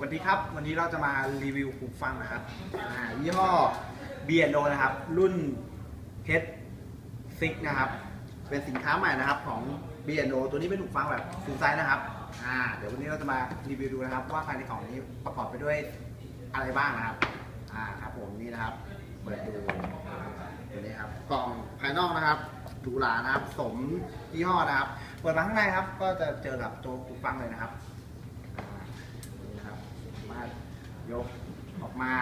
วัสดีครับ วันนี้เราจะมารีวิวหูฟังนะครับอ่ายี่ห้อ B&O นะครับ รุ่น H6 นะครับ เป็นสินค้าใหม่นะครับของ B&O ตัวนี้เป็นหูฟังแบบฟูลไซส์นะครับอ่าเดี๋ยววันนี้เราจะมารีวิวดูนะครับ ว่าภายในกล่องนี้ประกอบไปด้วยอะไรบ้างนะครับอ่าครับผมนี่นะครับ เปิดดูตัวนี้ครับกล่องภายนอกนะครับหรูหรานะครับ สมยี่ห้อนะครับ เปิดมาข้างในครับ ก็จะเจอกับตัวหูฟังเลยนะครับ นี่นะครับสามารถ ยกออกมา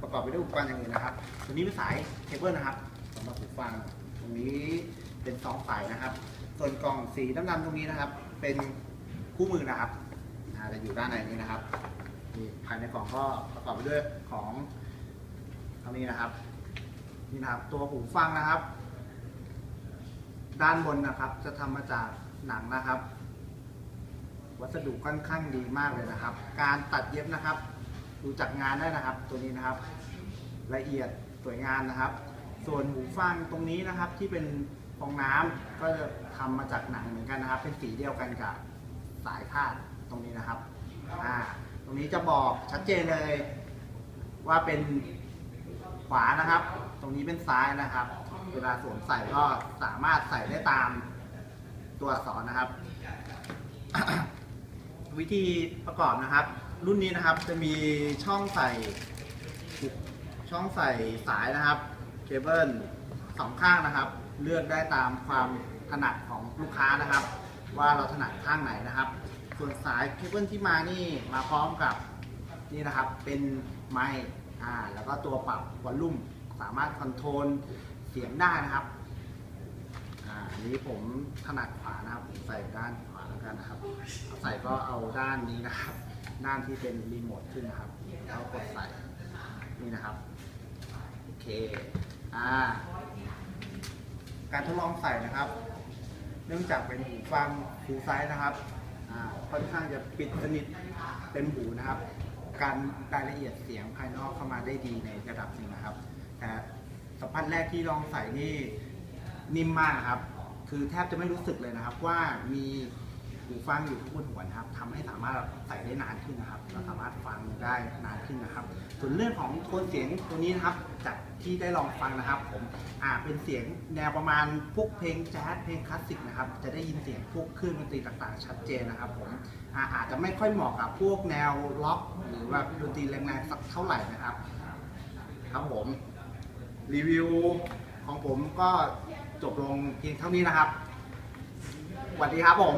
ประกอบไปด้วยอุปกรณ์อย่างอื่นนะครับ ตัวนี้เป็นสายเคเบิลนะครับสำหรับหูฟัง ตรงนี้เป็นสองสายนะครับ ส่วนกล่องสีดำๆตรงนี้นะครับ เป็นคู่มือนะครับจะอยู่ด้านในนี้นะครับนี่ภายในกล่องก็ประกอบไปด้วยของเท่านี้นะครับนี่นะครับ ตัวหูฟังนะครับ ด้านบนนะครับ จะทำมาจากหนังนะครับ วัสดุค่อนข้างดีมากเลยนะครับ การตัดเย็บนะครับ ดูจากงานได้นะครับ ตัวนี้นะครับ ละเอียดสวยงามนะครับ ส่วนหูฟังตรงนี้นะครับที่เป็นฟองน้ำก็จะทำมาจากหนังเหมือนกันนะครับ เป็นสีเดียวกันกับสายคาดตรงนี้นะครับอ่าตรงนี้จะบอกชัดเจนเลยว่าเป็นขวานะครับ ตรงนี้เป็นซ้ายนะครับ เวลาสวมใส่ก็สามารถใส่ได้ตามตัวอักษรนะครับ วิธีประกอบนะครับ รุ่นนี้นะครับจะมีช่องใส่ ช่องใส่สายนะครับเคเบิลสองข้างนะครับ เลือกได้ตามความถนัดของลูกค้านะครับ ว่าเราถนัดข้างไหนนะครับ ส่วนสายเคเบิลที่มานี่มาพร้อมกับนี่นะครับเป็นไมค์อ่าแล้วก็ตัวปรับวอลลุ่มสามารถคอนโทรลเสียงได้นะครับอ่าอันนี้ผมถนัดขวานะครับผมใส่ด้านขวาแล้วกันนะครับ ใส่ก็เอาด้านนี้นะครับ ด้านที่เป็นรีโมทขึ้นนะครับแล้วกดใส่นี่นะครับโอเคอ่าการทดลองใส่นะครับ เนื่องจากเป็นหูฟังหูไซส์นะครับอ่าค่อนข้างจะปิดสนิทเต็มหูนะครับ การรายละเอียดเสียงภายนอกเข้ามาได้ดีในระดับหนึ่งนะครับ แต่สัมผัสแรกที่ลองใส่นี่นิ่มมากครับ คือแทบจะไม่รู้สึกเลยนะครับว่ามี หูฟังอยู่ทุกบนหัวนะครับทำให้สามารถใส่ได้นานขึ้นนะครับ เราสามารถฟังได้นานขึ้นนะครับ ส่วนเรื่องของโทนเสียงตัวนี้นะครับจากที่ได้ลองฟังนะครับ ผมอ่าเป็นเสียงแนวประมาณพวกเพลงแจ๊สเพลงคลาสสิกนะครับ จะได้ยินเสียงพวกเครื่องดนตรีต่างๆ ชัดเจนนะครับผมอาอาจจะไม่ค่อยเหมาะกับพวกแนวล็อกหรือว่าดนตรีแรงๆสักเท่าไหร่นะครับ ครับผมรีวิวของผมก็จบลงเพียงเท่านี้นะครับสวัสดีครับผม